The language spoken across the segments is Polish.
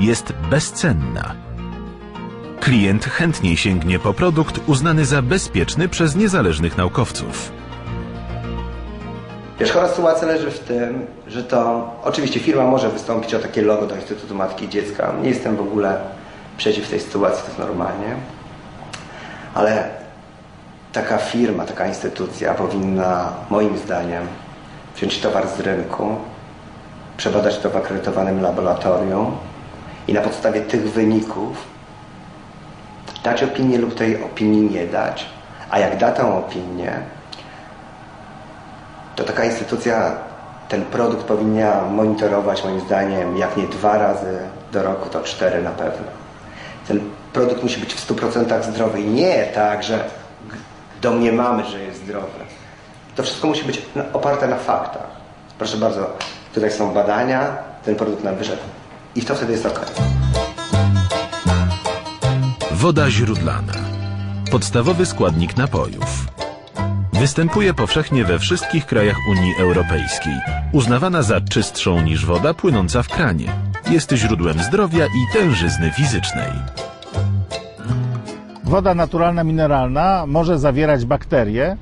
jest bezcenna. Klient chętniej sięgnie po produkt uznany za bezpieczny przez niezależnych naukowców. Wierzchołka sytuacja leży w tym, że to oczywiście firma może wystąpić o takie logo do Instytutu Matki i Dziecka. Nie jestem w ogóle przeciw tej sytuacji, to jest normalnie. Ale taka firma, taka instytucja powinna moim zdaniem wziąć towar z rynku, przebadać to w akredytowanym laboratorium i na podstawie tych wyników dać opinię lub tej opinii nie dać. A jak da tę opinię, to taka instytucja ten produkt powinna monitorować moim zdaniem jak nie dwa razy do roku, to cztery na pewno. Ten produkt musi być w 100% zdrowy nie tak, że domniemamy, że jest zdrowy. To wszystko musi być na- oparte na faktach. Proszę bardzo, tutaj są badania, ten produkt nam wyszedł i to wtedy jest ok. Woda źródlana. Podstawowy składnik napojów. Występuje powszechnie we wszystkich krajach Unii Europejskiej. Uznawana za czystszą niż woda płynąca w kranie. Jest źródłem zdrowia i tężyzny fizycznej. Woda naturalna, mineralna może zawierać bakterie.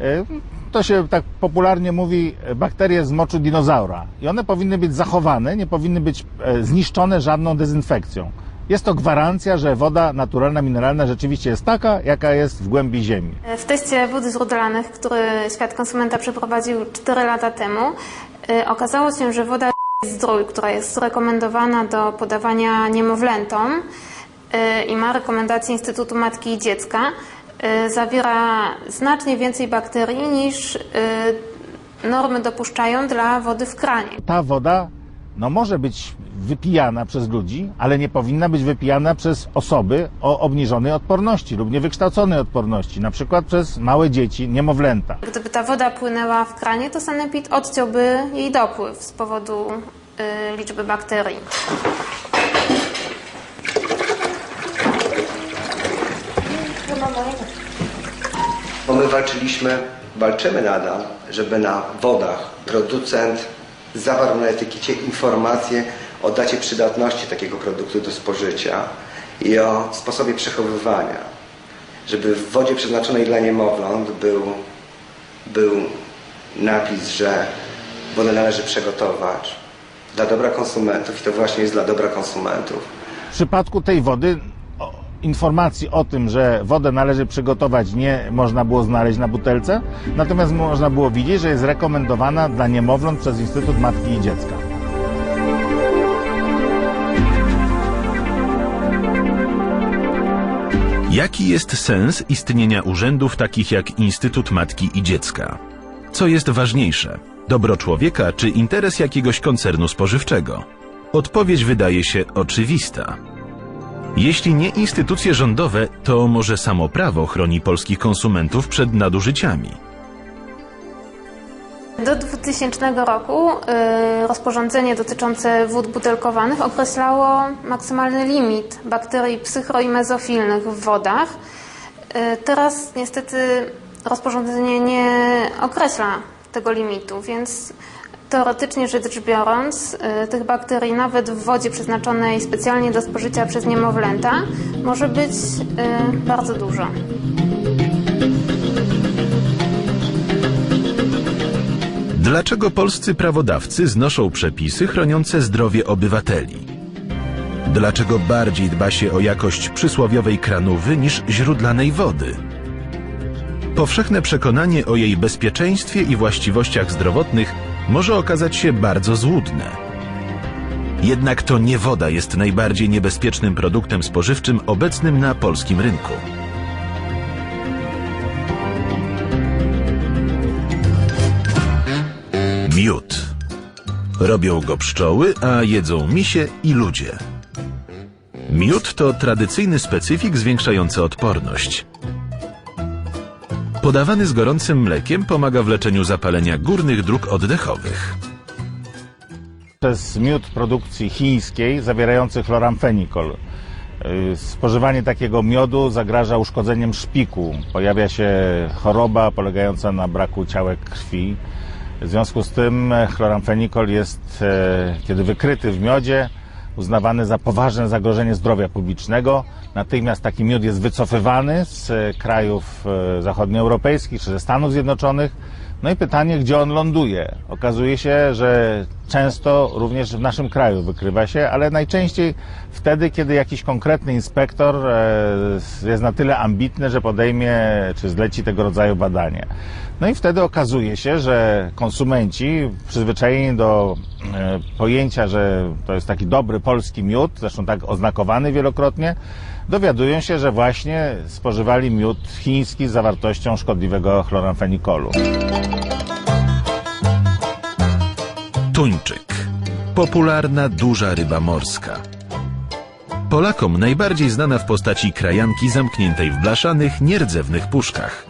Y, To się tak popularnie mówi y, bakterie z moczu dinozaura. I one powinny być zachowane, nie powinny być e, zniszczone żadną dezynfekcją. Jest to gwarancja, że woda naturalna, mineralna rzeczywiście jest taka, jaka jest w głębi ziemi. W teście wód źródlanych, który Świat Konsumenta przeprowadził 4 lata temu, okazało się, że woda zdrój, która jest rekomendowana do podawania niemowlętom i ma rekomendacje Instytutu Matki i Dziecka, zawiera znacznie więcej bakterii niż y, normy dopuszczają dla wody w kranie. Ta woda no, może być wypijana przez ludzi, ale nie powinna być wypijana przez osoby o obniżonej odporności lub niewykształconej odporności, na przykład przez małe dzieci, niemowlęta. Gdyby ta woda płynęła w kranie, to sanepid odciąłby jej dopływ z powodu y, liczby bakterii. My walczyliśmy, walczymy nadal, żeby na wodach producent zawarł na etykiecie informacje o dacie przydatności takiego produktu do spożycia i o sposobie przechowywania. Żeby w wodzie przeznaczonej dla niemowląt był, był napis, że wodę należy przygotować dla dobra konsumentów i to właśnie jest dla dobra konsumentów. W przypadku tej wody informacji o tym, że wodę należy przygotować nie można było znaleźć na butelce, natomiast można było widzieć, że jest rekomendowana dla niemowląt przez Instytut Matki i Dziecka. Jaki jest sens istnienia urzędów takich jak Instytut Matki i Dziecka? Co jest ważniejsze? Dobro człowieka czy interes jakiegoś koncernu spożywczego? Odpowiedź wydaje się oczywista. Jeśli nie instytucje rządowe, to może samo prawo chroni polskich konsumentów przed nadużyciami. Do 2000 roku y, rozporządzenie dotyczące wód butelkowanych określało maksymalny limit bakterii psychro i mezofilnych w wodach. Y, teraz niestety rozporządzenie nie określa tego limitu, więc teoretycznie rzecz biorąc, y, tych bakterii nawet w wodzie przeznaczonej specjalnie do spożycia przez niemowlęta może być y, bardzo dużo. Dlaczego polscy prawodawcy znoszą przepisy chroniące zdrowie obywateli? Dlaczego bardziej dba się o jakość przysłowiowej kranówy niż źródlanej wody? Powszechne przekonanie o jej bezpieczeństwie i właściwościach zdrowotnych może okazać się bardzo złudne. Jednak to nie woda jest najbardziej niebezpiecznym produktem spożywczym obecnym na polskim rynku. Miód. Robią go pszczoły, a jedzą misie i ludzie. Miód to tradycyjny specyfik zwiększający odporność. Podawany z gorącym mlekiem pomaga w leczeniu zapalenia górnych dróg oddechowych. Przez miód produkcji chińskiej zawierający chloramfenikol. Y, Spożywanie takiego miodu zagraża uszkodzeniem szpiku. Pojawia się choroba polegająca na braku ciałek krwi. W związku z tym chloramfenikol jest, e, kiedy wykryty w miodzie, uznawany za poważne zagrożenie zdrowia publicznego. Natychmiast taki miód jest wycofywany z e, krajów e, zachodnioeuropejskich czy ze Stanów Zjednoczonych. No i pytanie, gdzie on ląduje? Okazuje się, że często również w naszym kraju wykrywa się, ale najczęściej wtedy, kiedy jakiś konkretny inspektor e, jest na tyle ambitny, że podejmie czy zleci tego rodzaju badanie. No i wtedy okazuje się, że konsumenci przyzwyczajeni do e, pojęcia, że to jest taki dobry polski miód, zresztą tak oznakowany wielokrotnie, dowiadują się, że właśnie spożywali miód chiński z zawartością szkodliwego chloramfenikolu. Tuńczyk. Popularna duża ryba morska. Polakom najbardziej znana w postaci krajanki zamkniętej w blaszanych, nierdzewnych puszkach.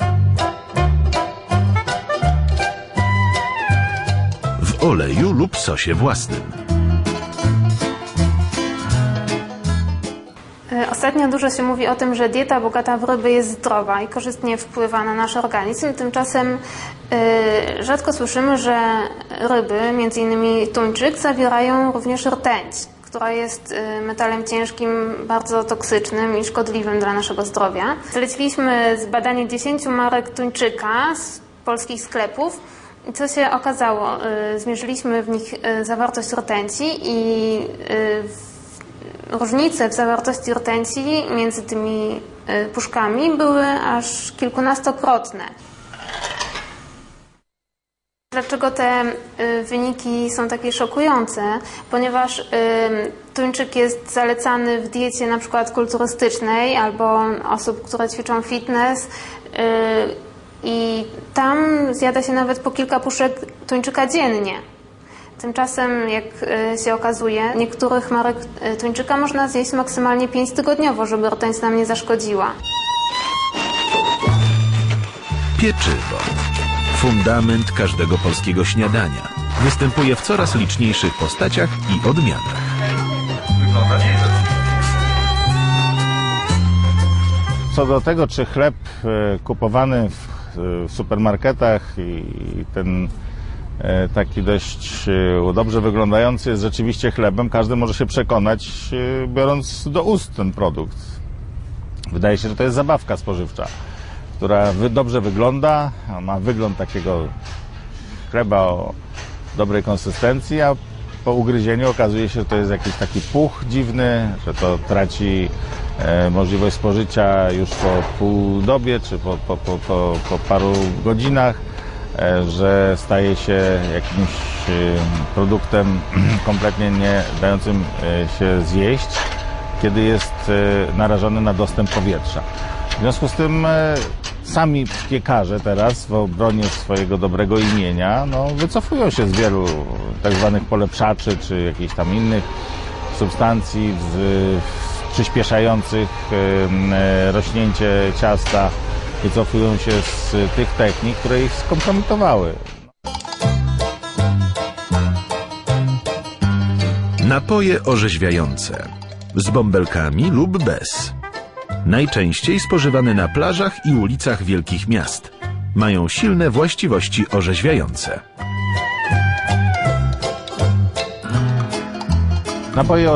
W oleju lub sosie własnym. Ostatnio dużo się mówi o tym, że dieta bogata w ryby jest zdrowa i korzystnie wpływa na nasz organizm. Tymczasem e, rzadko słyszymy, że ryby, innymi tuńczyk, zawierają również rtęć, która jest e, metalem ciężkim, bardzo toksycznym i szkodliwym dla naszego zdrowia. Zleciliśmy zbadanie 10 marek tuńczyka z polskich sklepów. Co się okazało? E, Zmierzyliśmy w nich e, zawartość rtęci i e, w różnice w zawartości rtęci między tymi y, puszkami były aż kilkunastokrotne. Dlaczego te y, wyniki są takie szokujące? Ponieważ y, tuńczyk jest zalecany w diecie na przykład kulturystycznej albo osób, które ćwiczą fitness i tam zjada się nawet po kilka puszek tuńczyka dziennie. Tymczasem, jak y, się okazuje, niektórych marek y, tuńczyka można zjeść maksymalnie 5 tygodniowo, żeby rtęć nam nie zaszkodziła. Pieczywo. Fundament każdego polskiego śniadania. Występuje w coraz liczniejszych postaciach i odmianach. Co do tego, czy chleb e, kupowany w, w supermarketach i ten e, taki dość e, dobrze wyglądający jest rzeczywiście chlebem, każdy może się przekonać, e, biorąc do ust ten produkt. Wydaje się, że to jest zabawka spożywcza, która dobrze wygląda, ma wygląd takiego chleba o dobrej konsystencji, a po ugryzieniu okazuje się, że to jest jakiś taki puch dziwny, że to traci e, możliwość spożycia już po pół dobie, czy po, po, po, po, po paru godzinach, e, że staje się jakimś e, produktem kompletnie nie dającym e, się zjeść, kiedy jest e, narażony na dostęp powietrza. W związku z tym e, sami piekarze teraz w obronie swojego dobrego imienia no, wycofują się z wielu tak zwanych polepszaczy czy jakichś tam innych substancji z, przyspieszających e, rośnięcie ciasta. Wycofują się z tych technik, które ich skompromitowały. Napoje orzeźwiające. Z bąbelkami lub bez. Najczęściej spożywane na plażach i ulicach wielkich miast. Mają silne właściwości orzeźwiające. Napoje